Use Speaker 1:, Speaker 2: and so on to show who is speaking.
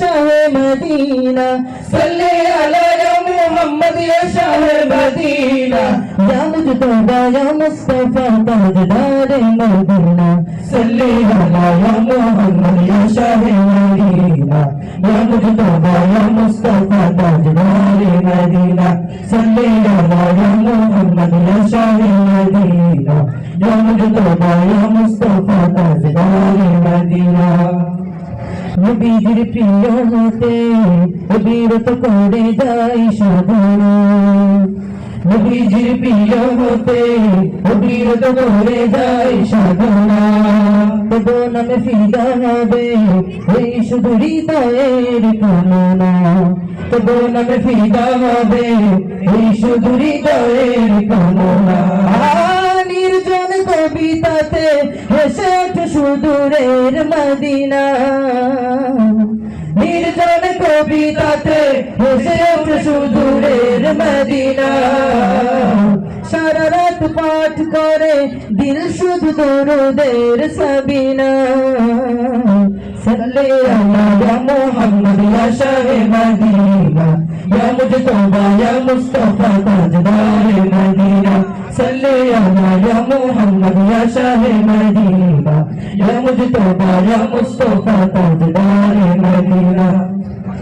Speaker 1: ഷാഹെ മദീന.
Speaker 2: സല്ലേ അല മുഹമ്മദ് യാ മദീന. യാ
Speaker 1: മുജ്തബ യാ മുസ്തഫ മദീന സല്ലേ അല യാ മുഹമ്മദ് യാ ഷാഹെ മദീന യാ മുജ്തബ യാ മുസ്തഫ മദീന. സല്ലേ അല യാ മുഹമ്മദ് യാ ഷാഹെ മദീന. യാ മുജ്തബ യാ
Speaker 2: নবীজির প্রিয় হতে বিরত করে যাই সাধনা
Speaker 1: নবীজির প্রিয় হতে অবিরত করে যায় সাধনা
Speaker 2: তবু নামে ফিদা হবে এই শুধু হৃদয়ের কামনা।
Speaker 1: তবু নামে ফিদা হবে এই শুধু হৃদয়ের কামনা।
Speaker 2: কবিতাতে হেসে ওঠে সুদূরের মদিনা
Speaker 1: নির্জন কবিতাতে হেসে ওঠে সুদূরের মদিনা
Speaker 2: সারা রাত পাঠ করে দিল শুধু দরুদের সবিনা
Speaker 1: صلي على يا محمد يا شاه مدينة يا مجتبى يا مصطفى تاجدار مدينة صلي على يا محمد يا شاه مدينة يا مجتبى يا مصطفى تاجدار مدينة